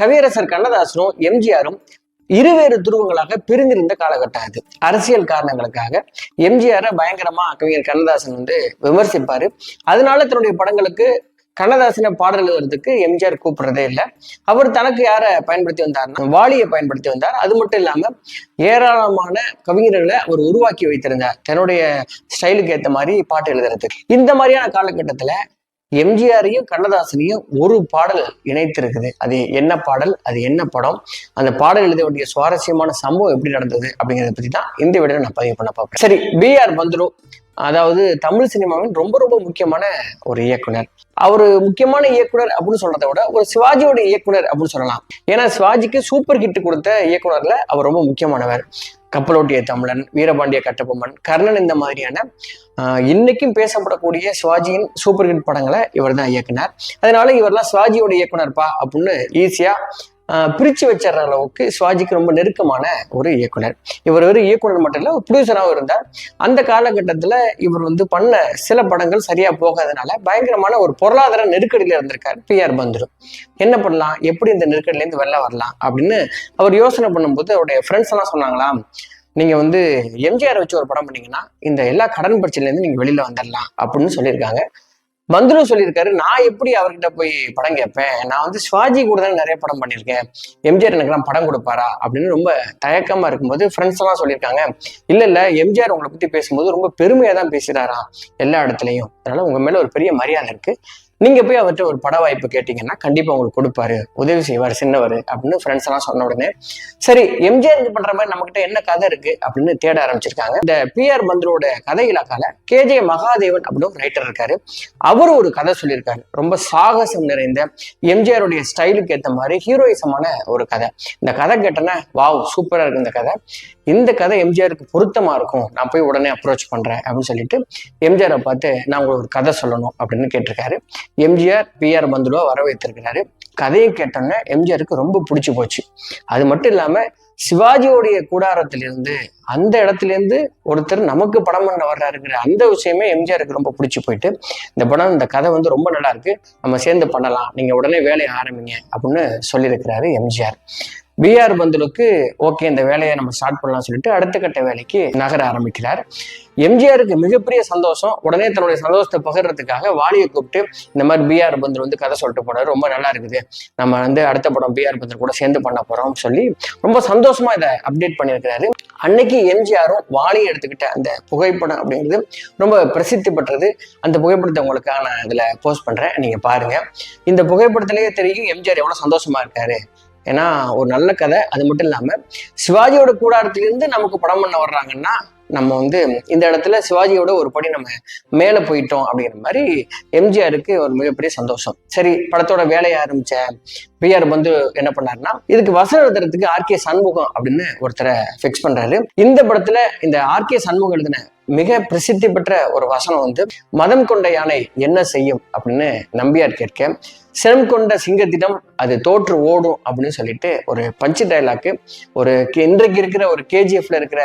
கவியரசர் கண்ணதாசனும் எம்ஜிஆரும் இருவேறு துருவங்களாக பிரிந்திருந்த காலகட்டம் அது. அரசியல் காரணங்களுக்காக எம்ஜிஆரை பயங்கரமா கவிஞர் கண்ணதாசன் வந்து விமர்சிப்பாரு. அதனால தன்னுடைய படங்களுக்கு கண்ணதாசனை பாடல் எழுதுறதுக்கு எம்ஜிஆர் கூப்பிடுறதே இல்லை. அவர் தனக்கு யாரை பயன்படுத்தி வந்தார்னா வாலியை பயன்படுத்தி வந்தார். அது மட்டும் இல்லாம ஏராளமான கவிஞர்களை அவர் உருவாக்கி வைத்திருந்தார். தன்னுடைய ஸ்டைலுக்கு ஏற்ற மாதிரி பாட்டு எழுதுறதுக்கு. இந்த மாதிரியான காலகட்டத்துல எம்ஜிஆரையும் கண்ணதாசனையும் ஒரு பாடல் இணைத்திருக்குது. அது என்ன பாடல்? அது என்ன படம்? அந்த பாடல் எழுத வேண்டிய சுவாரஸ்யமான சம்பவம் எப்படி நடந்தது அப்படிங்கிறத பத்தி தான் இந்த வீடியோ நான் பதிவு பண்ண பார்ப்பேன் சரி பி ஆர் பந்துரு அதாவது தமிழ் சினிமாவின் ரொம்ப ரொம்ப முக்கியமான ஒரு இயக்குனர். அவர் முக்கியமான இயக்குனர் அப்படின்னு சொல்றதை விட ஒரு சிவாஜியோட இயக்குனர் அப்படின்னு சொல்லலாம். ஏன்னா சிவாஜிக்கு சூப்பர் ஹிட் கொடுத்த இயக்குனர்ல அவர் ரொம்ப முக்கியமானவர். கப்பலோட்டிய தமிழன் வீரபாண்டிய கட்டபொம்மன் கர்ணன் இந்த மாதிரியான ஆஹ், இன்னைக்கும் பேசப்படக்கூடிய சிவாஜியின் சூப்பர் ஹிட் படங்களை இவர் தான் இயக்குனர். அதனால இவர்லாம் சிவாஜியோட இயக்குனர்ப்பா அப்படின்னு ஈஸியா பிரிச்சு வச்சிடுற அளவுக்கு சிவாஜிக்கு ரொம்ப நெருக்கமான ஒரு இயக்குனர். இவர் ஒரு இயக்குனர் மட்டும் இல்லை ஒரு ப்ரொடியூசராகவும் இருந்தார். அந்த காலகட்டத்துல இவர் வந்து பண்ண சில படங்கள் சரியா போகாதனால பயங்கரமான ஒரு பொருளாதார நெருக்கடியில இருந்திருக்கார் பிஆர் பந்துரு. என்ன பண்ணலாம்? எப்படி இந்த நெருக்கடியில இருந்து வெளில வரலாம்? அப்படின்னு அவர் யோசனை பண்ணும்போது அவருடைய ஃப்ரெண்ட்ஸ் எல்லாம் சொன்னாங்களாம் நீங்க வந்து எம்ஜிஆர் வச்சு ஒரு படம் பண்ணீங்கன்னா இந்த எல்லா கடன் பிரச்சனையிலேருந்து இருந்து நீங்க வெளியில வந்துடலாம் அப்படின்னு சொல்லியிருக்காங்க. மந்துரு சொல்லியிருக்காரு நான் எப்படி அவர்கிட்ட போய் படம் கேட்பேன்? நான் வந்து சிவாஜி கூட தான் நிறைய படம் பண்ணியிருக்கேன். எம்ஜிஆர் எனக்குலாம் படம் கொடுப்பாரா? அப்படின்னு ரொம்ப தயக்கமா இருக்கும்போது ஃப்ரெண்ட்ஸ் எல்லாம் சொல்லியிருக்காங்க. இல்ல இல்ல எம்ஜிஆர் உங்களை பத்தி பேசும்போது ரொம்ப பெருமையா தான் பேசுறாராம் எல்லா இடத்துலயும். அதனால உங்க மேல ஒரு பெரிய மரியாதை இருக்கு. நீங்க போய் அவர்கிட்ட ஒரு பட வாய்ப்பு கேட்டீங்கன்னா கண்டிப்பா உங்களுக்கு கொடுப்பாரு. உதவி செய்வார் சின்னவர் அப்படின்னு ஃப்ரெண்ட்ஸ் எல்லாம் சொன்ன உடனே சரி எம்ஜிஆருக்கு பண்ற மாதிரி நம்மகிட்ட என்ன கதை இருக்கு? அப்படின்னு தேட ஆரம்பிச்சிருக்காங்க. இந்த பி ஆர் பந்துரோட கதை இலாக்கால கேஜே மகாதேவன் அப்படின்னு ஒரு ரைட்டர் இருக்காரு. அவரும் ஒரு கதை சொல்லியிருக்காரு. ரொம்ப சாகசம் நிறைந்த எம்ஜிஆருடைய ஸ்டைலுக்கு ஏற்ற மாதிரி ஹீரோயிசமான ஒரு கதை. இந்த கதை கேட்டேன்னா வாவ் சூப்பரா இருக்கு இந்த கதை. இந்த கதை எம்ஜிஆருக்கு பொருத்தமா இருக்கும். நான் போய் உடனே அப்ரோச் பண்றேன். அப்படின்னு சொல்லிட்டு எம்ஜிஆரை பார்த்து நான் உங்களுக்கு ஒரு கதை சொல்லணும். அப்படின்னு கேட்டிருக்காரு. எம்ஜிஆர் பிஆர் ஆர் வர வைத்திருக்கிறாரு கதையை கேட்டோன்னே எம்ஜிஆருக்கு ரொம்ப பிடிச்சி போச்சு. அது மட்டும் இல்லாம சிவாஜியோடைய கூடாரத்திலிருந்து அந்த இடத்துல இருந்து ஒருத்தர் நமக்கு படம் பண்ண வர்றாருங்கிற அந்த விஷயமே எம்ஜிஆருக்கு ரொம்ப பிடிச்சி போயிட்டு இந்த படம் இந்த கதை வந்து ரொம்ப நல்லா இருக்கு. நம்ம சேர்ந்து பண்ணலாம். நீங்க உடனே வேலையை ஆரம்பிங்க அப்படின்னு சொல்லியிருக்கிறாரு எம்ஜிஆர். பிஆர் பந்துலுக்கு ஓகே இந்த வேலையை நம்ம ஸ்டார்ட் பண்ணலாம் சொல்லிட்டு அடுத்த கட்ட வேலைக்கு நகர ஆரம்பிக்கிறார். எம்ஜிஆருக்கு மிகப்பெரிய சந்தோஷம். உடனே தன்னுடைய சந்தோஷத்தை பகிர்றதுக்காக வாலியை கூப்பிட்டு இந்த மாதிரி பிஆர் பந்துல் வந்து கதை சொல்லிட்டு போனார். ரொம்ப நல்லா இருக்குது. நம்ம வந்து அடுத்த படம் பிஆர் பந்தல் கூட சேர்ந்து பண்ண போறோம்னு சொல்லி ரொம்ப சந்தோஷமா இதை அப்டேட் பண்ணியிருக்கிறாரு. அன்னைக்கு எம்ஜிஆரும் வாலியை எடுத்துக்கிட்ட அந்த புகைப்படம் அப்படிங்கிறது ரொம்ப பிரசித்தி பெற்றது. அந்த புகைப்படத்தை உங்களுக்காக நான் இதுல போஸ்ட் பண்றேன். நீங்க பாருங்க. இந்த புகைப்படத்திலேயே தெரியும் எம்ஜிஆர் எவ்வளவு சந்தோஷமா இருக்காரு. ஏன்னா ஒரு நல்ல கதை. அது மட்டும் இல்லாம சிவாஜியோட கூடாரத்திலிருந்து நமக்கு படம் பண்ண வர்றாங்கன்னா நம்ம வந்து இந்த இடத்துல சிவாஜியோட ஒரு படி நம்ம மேல போயிட்டோம் அப்படிங்கிற மாதிரி எம்ஜிஆருக்கு ஒரு மிகப்பெரிய சந்தோஷம். சரி படத்தோட வேலையை ஆரம்பிச்ச பிஆர் வந்து என்ன பண்ணாருன்னா இதுக்கு வசனம் எழுதுறதுக்கு ஆர்கே சண்முகம் அப்படின்னு ஒருத்தரை ஃபிக்ஸ் பண்றாரு. இந்த படத்துல இந்த ஆர்கே சண்முகம் எழுதின மிக பிரசித்தி பெற்ற ஒரு வசனம் வந்து மதம் கொண்ட யானை என்ன செய்யும்? அப்படின்னு நம்பியார் கேட்க சிரம் கொண்ட சிங்கத்திடம் அது தோற்று ஓடும் அப்படின்னு சொல்லிட்டு ஒரு பஞ்சு டைலாக்கு ஒரு இன்றைக்கு இருக்கிற ஒரு கேஜிஎஃப்ல இருக்கிற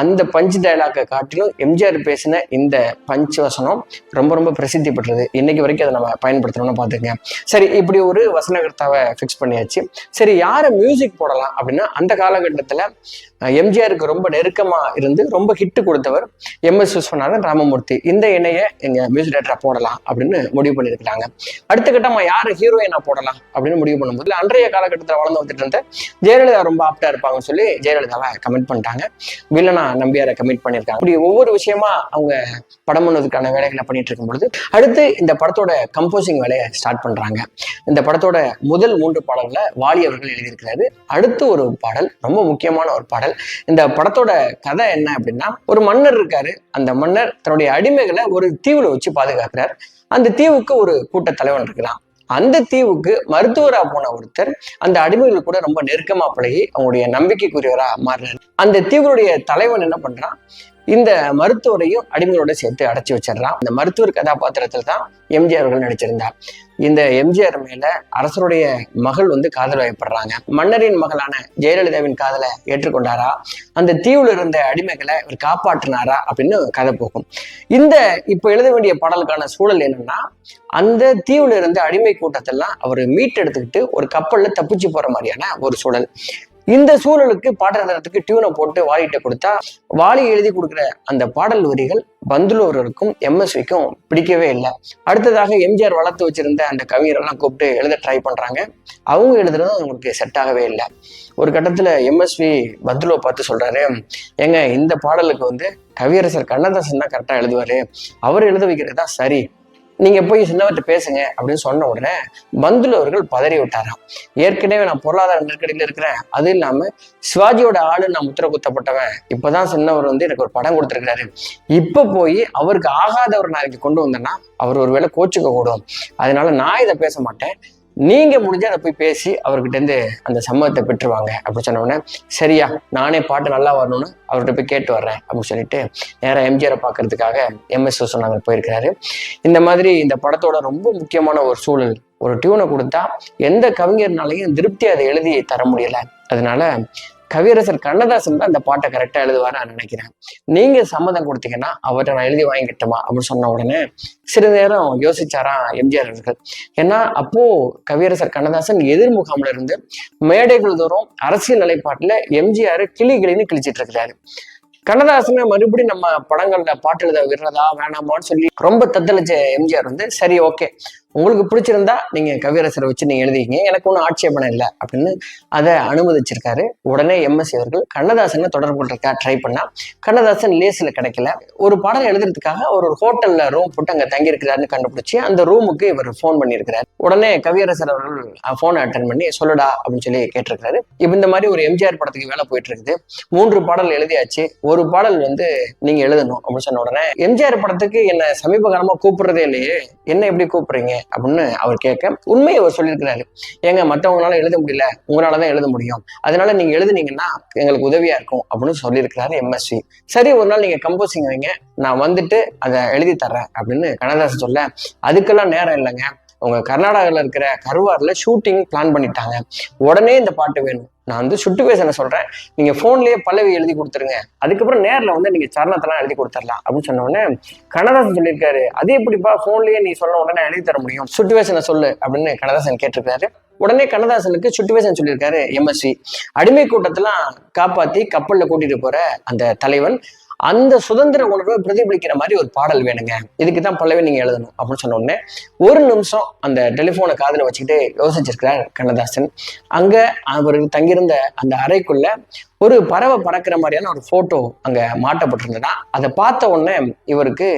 அந்த பஞ்ச் டைலாக்கை காட்டிலும் எம்ஜிஆர் பேசின இந்த பஞ்ச் வசனம் ரொம்ப ரொம்ப பிரசித்தி பெற்றது. இன்னைக்கு வரைக்கும் அதை நம்ம பயன்படுத்தணும்னு பார்த்துங்க சரி இப்படி ஒரு வசனகர்த்தாவை ஃபிக்ஸ் பண்ணியாச்சு. சரி யாரை மியூசிக் போடலாம் அப்படின்னா அந்த காலகட்டத்தில் எம்ஜிஆருக்கு ரொம்ப நெருக்கமா இருந்து ரொம்ப ஹிட் கொடுத்தவர் எம் எஸ் விஸ்வநாதன் ராமமூர்த்தி. இந்த இணையை எங்க மியூசிக் டேரக்டராக போடலாம் அப்படின்னு முடிவு பண்ணியிருக்கிறாங்க. அடுத்த கட்டமாக யாரை ஹீரோயினா போடலாம் அப்படின்னு முடிவு பண்ணும்போது அன்றைய காலகட்டத்தில் வளர்ந்து வந்துட்டு இருந்த ஜெயலலிதா ரொம்ப ஆப்டா இருப்பாங்கன்னு சொல்லி ஜெயலலிதாவை கமெண்ட் பண்ணிட்டாங்க. வில்லனா நம்பியாரை கமிட் பண்ணியிருக்காங்க. இப்படி ஒவ்வொரு விஷயமா அவங்க படம் பண்ணதுக்கான வேலைகளை பண்ணிட்டு இருக்கும் பொழுது அடுத்து இந்த படத்தோட கம்போசிங் வேலையை ஸ்டார்ட் பண்றாங்க. இந்த படத்தோட முதல் மூன்று பாடல்களை வாலி அவர்கள் எழுதியிருக்கிறாரு. அடுத்து ஒரு பாடல் ரொம்ப முக்கியமான ஒரு பாடல். இந்த படத்தோட கதை என்ன அப்படின்னா ஒரு மன்னர் இருக்காரு. அந்த மன்னர் தன்னுடைய அடிமைகளை ஒரு தீவுல வச்சு பாதுகாக்கிறார். அந்த தீவுக்கு ஒரு கூட்ட தலைவன் இருக்கிறான் அந்த தீவுக்கு மருத்துவரா போன ஒருத்தர் அந்த அடிமைகள் கூட ரொம்ப நெருக்கமா பழகி அவங்களுடைய நம்பிக்கைக்குரியவரா மாறினார். அந்த தீவுடைய தலைவன் என்ன பண்றான்? இந்த மருத்துவரையும் அடிமையோட சேர்த்து அடைச்சி வச்சிடறான் இந்த மருத்துவர் கதாபாத்திரத்தில் தான் எம்ஜிஆர் அவர்கள் நடிச்சிருந்தார். இந்த எம்ஜிஆர் மேல அரசருடைய மகள் வந்து காதல் வயப்படுறாங்க. மன்னரின் மகளான ஜெயலலிதாவின் காதலை ஏற்றுக்கொண்டாரா? அந்த தீவுல இருந்த அடிமைகளை இவர் காப்பாற்றினாரா? அப்படின்னு கதை போகும். இந்த இப்ப எழுத வேண்டிய பாடலுக்கான சூழல் என்னன்னா அந்த தீவுல இருந்த அடிமை கூட்டத்தெல்லாம் அவர் மீட்டெடுத்துக்கிட்டு ஒரு கப்பல்ல தப்பிச்சு போற மாதிரியான ஒரு சூழல். இந்த சூழலுக்கு பாட்டு டியூனை போட்டு வாலிகிட்ட கொடுத்தா வாலி எழுதி கொடுக்குற அந்த பாடல் வரிகள் பந்துலூருக்கும் எம்எஸ்விக்கும் பிடிக்கவே இல்லை. அடுத்ததாக எம்ஜிஆர் வளர்த்து வச்சிருந்த அந்த கவிஞரெல்லாம் கூப்பிட்டு எழுத ட்ரை பண்றாங்க. அவங்க எழுதுறதும் அவங்களுக்கு செட் ஆகவே இல்லை. ஒரு கட்டத்துல எம்எஸ்வி பந்துலோ பார்த்து சொல்றாரு ஏங்க இந்த பாடலுக்கு வந்து கவியரசர் கண்ணதாசன் தான் கரெக்டா எழுதுவாரு. அவர் எழுத வைக்கிறது தான் சரி. நீங்க போய் சின்னவர்கிட்ட பேசுங்க அப்படின்னு சொன்ன உடனே பந்துலு அவர்கள் பதறி விட்டாராம். ஏற்கனவே நான் பொருளாதார நெருக்கடியில் இருக்கிறேன். அது இல்லாம சிவாஜியோட ஆளு நான் முத்திர குத்தப்பட்டவன். இப்பதான் சின்னவர் வந்து எனக்கு ஒரு படம் கொடுத்துருக்காரு இப்ப போய் அவருக்கு ஆகாதவர் நான் கொண்டு வந்தேன்னா அவர் ஒருவேளை கோச்சுக்க கூடும். அதனால நான் இதை பேச மாட்டேன். நீங்க முடிஞ்ச அதை போய் பேசி அவர்கிட்ட இருந்து அந்த சம்மதத்தை பெற்றுவாங்க அப்படின்னு சொன்ன உடனே சரியா நானே பாட்டு நல்லா வரணும்னு அவர்கிட்ட போய் கேட்டு வர்றேன் அப்படின்னு சொல்லிட்டு நேரா எம்ஜிஆரை பார்க்கறதுக்காக எம்எஸ் சொன்னாங்க போயிருக்கிறாரு. இந்த மாதிரி இந்த படத்தோட ரொம்ப முக்கியமான ஒரு சூழல் ஒரு டியூனை கொடுத்தா எந்த கவிஞர்னாலையும் திருப்தி அதை எழுதி தர முடியல. அதனால கவியரசர் கண்ணதாசன் தான் அந்த பாட்டை கரெக்டா எழுதுவார் நான் நினைக்கிறேன். நீங்க சம்மதம் கொடுத்தீங்கன்னா அவர்கிட்ட நான் எழுதி வாங்கிக்கிட்டோமா அப்படின்னு சொன்ன உடனே சிறிது நேரம் யோசிச்சாராம் எம்ஜிஆர் அவர்கள். ஏன்னா அப்போ கவியரசர் கண்ணதாசன் எதிர்முகாமில் இருந்து மேடைகள் தோறும் அரசியல் நிலைப்பாட்டுல எம்ஜிஆர் கிளி கிளின்னு கிழிச்சிட்டு இருக்கிறாரு. கண்ணதாசனை மறுபடியும் நம்ம படங்கள்ல பாட்டு எழுத விடுறதா வேணாமான்னு சொல்லி ரொம்ப தத்தளிச்ச எம்ஜிஆர் வந்து சரி ஓகே உங்களுக்கு பிடிச்சிருந்தா நீங்கள் கவியரசரை வச்சு நீங்கள் எழுதிங்க எனக்கு ஒன்றும் ஆட்சேபணம் இல்லை அப்படின்னு அதை அனுமதிச்சிருக்காரு. உடனே எம்எஸ்சி அவர்கள் கண்ணதாசனை தொடர்பு கொண்டிருக்கா ட்ரை பண்ணா. கண்ணதாசன் லேஸில் கிடைக்கல. ஒரு பாடல் எழுதுறதுக்காக ஒரு ஹோட்டலில் ரூம் போட்டு அங்கே தங்கியிருக்கிறாருன்னு கண்டுபிடிச்சி அந்த ரூமுக்கு இவர் ஃபோன் பண்ணியிருக்கிறார். உடனே கவியரசர் அவர்கள் ஃபோனை அட்டன் பண்ணி சொல்லுடா அப்படின்னு சொல்லி கேட்டிருக்காரு இப்போ இந்த மாதிரி ஒரு எம்ஜிஆர் படத்துக்கு வேலை போயிட்டு இருக்குது மூன்று பாடல் எழுதியாச்சு. ஒரு பாடல் வந்து நீங்கள் எழுதணும் அப்படின்னு சொன்ன உடனே எம்ஜிஆர் படத்துக்கு என்னை சமீப காலமா கூப்பிடுறதே இல்லையே. என்ன எப்படி கூப்பிடுறீங்க? அப்படின்னு அவர் கேட்க உண்மையை அவர் சொல்லியிருக்கிறாரு. ஏங்க மற்றவங்களால எழுத முடியல. உங்களால தான் எழுத முடியும். அதனால நீங்க எழுதுனீங்கன்னா எங்களுக்கு உதவியா இருக்கும் அப்படின்னு சொல்லியிருக்கிறாரு எம்எஸ்வி சரி ஒரு நாள் நீங்க கம்போசிங் வைங்க. நான் வந்துட்டு அதை எழுதி தர்றேன் அப்படின்னு கண்ணதாசன் சொல்ல அதுக்கெல்லாம் நேரம் இல்லைங்க. அவங்க கர்நாடகாவில் இருக்கிற கருவாரில் ஷூட்டிங் பிளான் பண்ணிட்டாங்க. உடனே இந்த பாட்டு வேணும். நான் வந்து சுட்டு பேசன சொல்கிறேன் நீங்கள் ஃபோன்லேயே பல்லவி எழுதி கொடுத்துருங்க. அதுக்கப்புறம் நேரில் வந்து நீங்கள் சரணத்தெல்லாம் எழுதி கொடுத்துடலாம் அப்படின்னு சொன்னோடனே கனதாசன் கண்ணதாசன் சொல்லியிருக்காரு. அது எப்படிப்பா ஃபோன்லேயே நீ சொன்ன உடனே எழுதி தர முடியும்? சுட்டுவேசனை சொல்லு அப்படின்னு கண்ணதாசன் கேட்டிருக்காரு. உடனே கண்ணதாசனுக்கு சுட்டுவேசன் சொல்லியிருக்காரு எம்எஸ்சி அடிமை கூட்டத்தெல்லாம் காப்பாற்றி கப்பலில் கூட்டிகிட்டு போகிற அந்த தலைவன் அந்த சுதந்திர உணர்வை பிரதிபலிக்கிற மாதிரி ஒரு பாடல் வேணுங்க. இதுக்கு தான் பல்லவே நீங்க எழுதணும் அப்படின்னு சொன்ன உடனே ஒரு நிமிஷம் அந்த டெலிஃபோனை காதில் வச்சுக்கிட்டு யோசிச்சிருக்கிறார் கண்ணதாசன். அங்க அவர் தங்கியிருந்த அந்த அறைக்குள்ள ஒரு பறவை பறக்கிற மாதிரியான ஒரு போட்டோ அங்க மாட்டப்பட்டிருந்ததுன்னா அதை பார்த்த உடனே இவருக்கு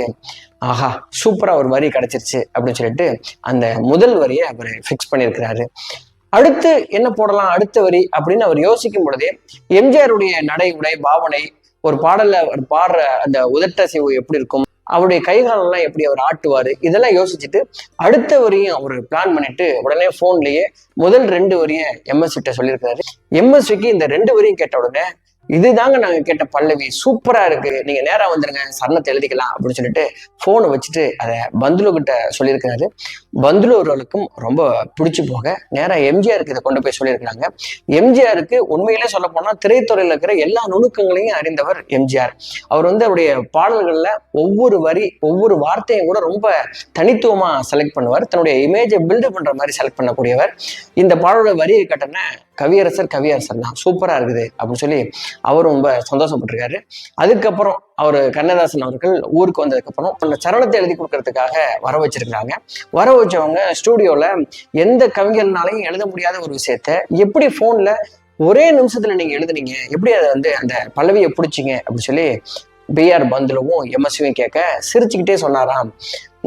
ஆஹா சூப்பரா ஒரு வரி கிடைச்சிருச்சு அப்படின்னு சொல்லிட்டு அந்த முதல் வரியை அவர் ஃபிக்ஸ் பண்ணியிருக்கிறாரு. அடுத்து என்ன போடலாம்? அடுத்த வரி அப்படின்னு அவர் யோசிக்கும் பொழுதே எம்ஜிஆருடைய நடை உடை பாவனை ஒரு பாடல்ல அவர் பாடுற அந்த உதட்டசைவு எப்படி இருக்கும்? அவருடைய கைகாலெல்லாம் எப்படி அவர் ஆட்டுவாரு? இதெல்லாம் யோசிச்சுட்டு அடுத்த வரையும் அவர் பிளான் பண்ணிட்டு உடனே போன்லயே முதல் ரெண்டு வரையும் எம்எஸ் கிட்ட சொல்லியிருக்காரு எம்எஸ்விக்கு இந்த ரெண்டு வரையும் கேட்ட உடனே இதுதாங்க நாங்க கேட்ட பல்லவி. சூப்பரா இருக்கு. நீங்க நேரா வந்துருங்க. சரணத்தை எழுதிக்கலாம் அப்படின்னு சொல்லிட்டு போனை வச்சுட்டு அதை பந்துலு கிட்ட சொல்லியிருக்கிறாரு. பந்துலு அவர்களுக்கும் ரொம்ப பிடிச்சு போக. நேரா எம்ஜிஆருக்கு இதை கொண்டு போய் சொல்லியிருக்கிறாங்க. எம்ஜிஆருக்கு உண்மையிலே சொல்ல போனா திரைத்துறையில இருக்கிற எல்லா நுணுக்கங்களையும் அறிந்தவர் எம்ஜிஆர். அவர் வந்து அவருடைய பாடல்கள்ல ஒவ்வொரு வரி ஒவ்வொரு வார்த்தையும் கூட ரொம்ப தனித்துவமா செலக்ட் பண்ணுவார். தன்னுடைய இமேஜை பில்டு பண்ற மாதிரி செலக்ட் பண்ணக்கூடியவர். இந்த பாடலோட வரியை கட்டின கவியரசர் கவியரசர் தான். சூப்பரா இருக்குது அப்படின்னு சொல்லி அவர் ரொம்ப சந்தோஷப்பட்டிருக்காரு. அதுக்கப்புறம் அவர் கண்ணதாசன் அவர்கள் ஊருக்கு வந்ததுக்கப்புறம் அந்த சரணத்தை எழுதி கொடுக்கறதுக்காக வர வச்சிருக்காங்க வர வச்சவங்க ஸ்டூடியோவில் எந்த கவிஞர்னாலையும் எழுத முடியாத ஒரு விஷயத்த எப்படி ஃபோனில் ஒரே நிமிஷத்தில் நீங்கள் எழுதுனீங்க? எப்படி அதை வந்து அந்த பல்லவியை பிடிச்சிங்க? அப்படின்னு சொல்லி பிஆர் பந்துலவும் எம்எஸ்வியும் கேட்க சிரிச்சுக்கிட்டே சொன்னாராம்.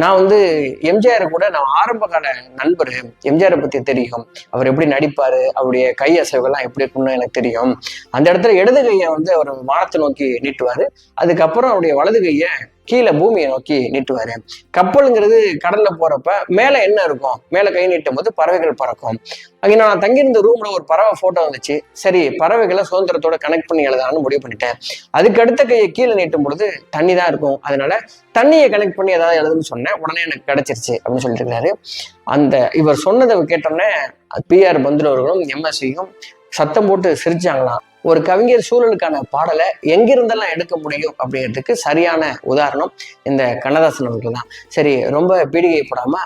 நான் வந்து எம்ஜிஆர் கூட நான் ஆரம்ப கால நண்பர். எம்ஜிஆரை பத்தி தெரியும். அவர் எப்படி நடிப்பாரு அவருடைய கை அசைவுகள்லாம் எப்படி இருக்கும்னு எனக்கு தெரியும். அந்த இடத்துல இடது கையை வந்து அவர் வானத்தை நோக்கி நீட்டுவாரு. அதுக்கப்புறம் அவருடைய வலது கையை கீழே பூமியை நோக்கி நீட்டுவாரு. கப்பலுங்கிறது கடல்ல போறப்ப மேல என்ன இருக்கும்? மேல கை நீட்டும் போது பறவைகள் பறக்கும். அங்கே நான் தங்கியிருந்த ரூம்ல ஒரு பறவை போட்டோ வந்துச்சு. சரி பறவைகளை சுதந்திரத்தோட கனெக்ட் பண்ணி எழுதான்னு முடிவு பண்ணிட்டேன். அதுக்கு அடுத்த கையை கீழே நீட்டும் பொழுது தண்ணி தான் இருக்கும். அதனால தண்ணியை கனெக்ட் பண்ணி ஏதாவது எழுதுன்னு சொன்னேன். உடனே எனக்கு கிடைச்சிருச்சு அப்படின்னு சொல்லிட்டு இருக்காரு. அந்த இவர் சொன்னதை கேட்டோன்னே பிஆர் பந்துலவர்களும் எம்எஸ்சியும் சத்தம் போட்டு சிரிச்சாங்களாம். ஒரு கவிஞர் சூழலுக்கான பாடலை எங்கிருந்தெல்லாம் எடுக்க முடியும் அப்படிங்கிறதுக்கு சரியான உதாரணம் இந்த கண்ணதாசன் அவர்கள் தான். சரி ரொம்ப பீடிகை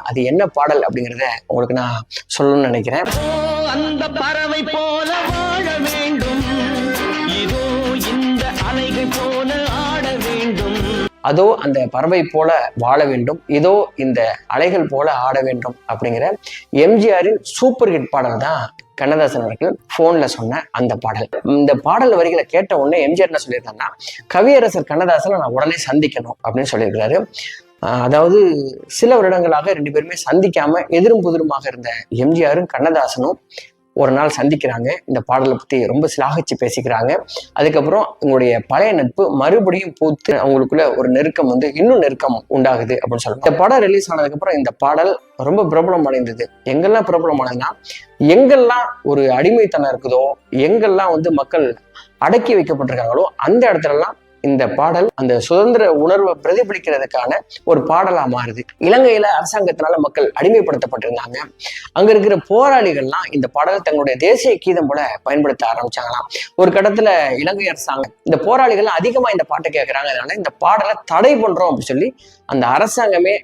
அது என்ன பாடல் அப்படிங்கிறத உங்களுக்கு நான் சொல்லணும்னு நினைக்கிறேன். அந்த பறவை போல வாழ வேண்டும். இதோ இந்த அலைகள் போல ஆட வேண்டும். அதோ அந்த பறவை போல வாழ வேண்டும். இதோ இந்த அலைகள் போல ஆட வேண்டும் அப்படிங்கிற எம்ஜிஆரின் சூப்பர் ஹிட் பாடல் தான் கண்ணதாசன் அவர்கள் போன்ல சொன்ன அந்த பாடல். இந்த பாடல் வரிகளை கேட்ட உடனே எம்ஜிஆர் என்ன சொல்லியிருக்காருன்னா கவியரசர் கண்ணதாசனை நான் உடனே சந்திக்கணும் அப்படின்னு சொல்லியிருக்கிறாரு. ஆஹ் அதாவது சில வருடங்களாக ரெண்டு பேருமே சந்திக்காம எதிரும் புதிருமாக இருந்த எம்ஜிஆரும் கண்ணதாசனும் ஒரு நாள் சந்திக்கிறாங்க. இந்த பாடலை பற்றி ரொம்ப சிலாகிச்சு பேசிக்கிறாங்க. அதுக்கப்புறம் உங்களுடைய பழைய நட்பு மறுபடியும் பூத்து அவங்களுக்குள்ள ஒரு நெருக்கம் வந்து இன்னும் நெருக்கம் உண்டாகுது அப்படின்னு சொல்லலாம் இந்த படம் ரிலீஸ் ஆனதுக்கப்புறம் இந்த பாடல் ரொம்ப பிரபலம் அடைந்தது. எங்கெல்லாம் பிரபலம் ஆனதுன்னா எங்கெல்லாம் ஒரு அடிமைத்தனம் இருக்குதோ எங்கெல்லாம் வந்து மக்கள் அடக்கி வைக்கப்பட்டிருக்காங்களோ அந்த இடத்துலலாம் இந்த பாடல் அந்த சுதந்திர உணர்வை பிரதிபலிக்கிறதுக்கான ஒரு பாடலா மாறுது. இலங்கையில அரசாங்கத்தினால மக்கள் அடிமைப்படுத்தப்பட்டிருந்தாங்க. அங்க இருக்கிற போராளிகள்லாம் இந்த பாடலை தங்களுடைய தேசிய கீதம் போல பயன்படுத்த ஆரம்பிச்சாங்களாம். ஒரு கட்டத்துல இலங்கை அரசாங்கம் இந்த போராளிகள் அதிகமா இந்த பாட்டை கேட்கறாங்க அதனால இந்த பாடலை தடை பண்றோம் அப்படின்னு சொல்லி அந்த அரசாங்கமே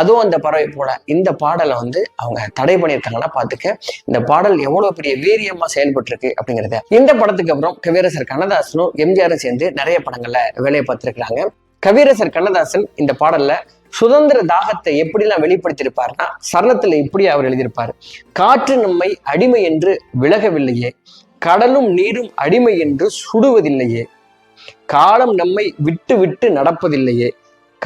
அதுவும் அந்த பறவை போல. இந்த பாடலை வந்து அவங்க தடை பண்ணியிருக்காங்கன்னா பார்த்துக்க இந்த பாடல் எவ்வளவு பெரிய வீரியமா செயல்பட்டு இருக்கு அப்படிங்கிறத. இந்த படத்துக்கு அப்புறம் கவியரசர் கண்ணதாசனும் எம்ஜிஆரும் சேர்ந்து நிறைய படங்கள்ல வேலையை பார்த்துருக்குறாங்க. கவியரசர் கண்ணதாசன் இந்த பாடல்ல சுதந்திர தாகத்தை எப்படிலாம் வெளிப்படுத்தியிருப்பாருன்னா சரணத்துல இப்படி அவர் எழுதியிருப்பார். காற்று நம்மை அடிமை என்று விலகவில்லையே கடலும் நீரும் அடிமை என்று சுடுவதில்லையே காலம் நம்மை விட்டு விட்டு நடப்பதில்லையே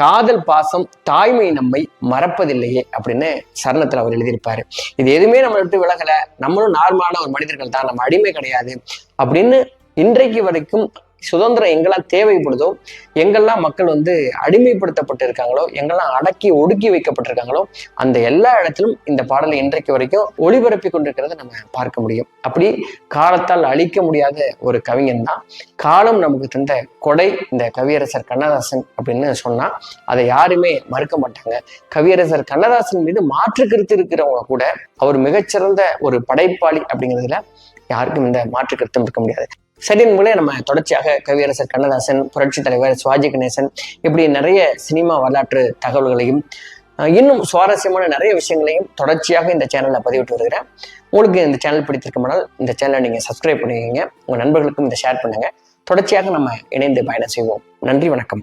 காதல் பாசம் தாய்மை நம்மை மறப்பதில்லையே அப்படின்னு சரணத்துல அவர் எழுதியிருப்பாரு. இது எதுவுமே நம்மளை விட்டு விலகலை. நம்மளும் நார்மலான ஒரு மனிதர்கள் தான். நம்ம அடிமை கிடையாது அப்படின்னு இன்றைக்கு வரைக்கும் சுதந்திரம் எங்கெல்லாம் தேவைப்படுதோ எங்கெல்லாம் மக்கள் வந்து அடிமைப்படுத்தப்பட்டு இருக்காங்களோ எங்கெல்லாம் அடக்கி ஒடுக்கி வைக்கப்பட்டிருக்காங்களோ அந்த எல்லா இடத்திலும் இந்த பாடலை இன்றைக்கு வரைக்கும் ஒளிபரப்பி கொண்டிருக்கிறத நம்ம பார்க்க முடியும். அப்படி காலத்தால் அழிக்க முடியாத ஒரு கவிஞன் தான். காலம் நமக்கு தந்த கொடை இந்த கவியரசர் கண்ணதாசன் அப்படின்னு சொன்னா அதை யாருமே மறுக்க மாட்டாங்க. கவியரசர் கண்ணதாசன் மீது மாற்று கருத்து இருக்கிறவங்க கூட அவர் மிகச்சிறந்த ஒரு படைப்பாளி அப்படிங்கிறதுல யாருக்கும் இந்த மாற்று கருத்தும் இருக்க முடியாது. சரி மூலம் நம்ம தொடர்ச்சியாக கவியரசர் கண்ணதாசன் புரட்சி தலைவர் சுவாஜி கணேசன் இப்படி நிறைய சினிமா வரலாற்று தகவல்களையும் இன்னும் சுவாரஸ்யமான நிறைய விஷயங்களையும் தொடர்ச்சியாக இந்த சேனல்ல பதிவிட்டு வருகிறேன். உங்களுக்கு இந்த சேனல் பிடித்திருக்குமானால் இந்த சேனலை நீங்க சப்ஸ்கிரைப் பண்ணிக்கங்க. உங்க நண்பர்களுக்கும் இதை ஷேர் பண்ணுங்க. தொடர்ச்சியாக நம்ம இணைந்து பயணம் செய்வோம். நன்றி வணக்கம்.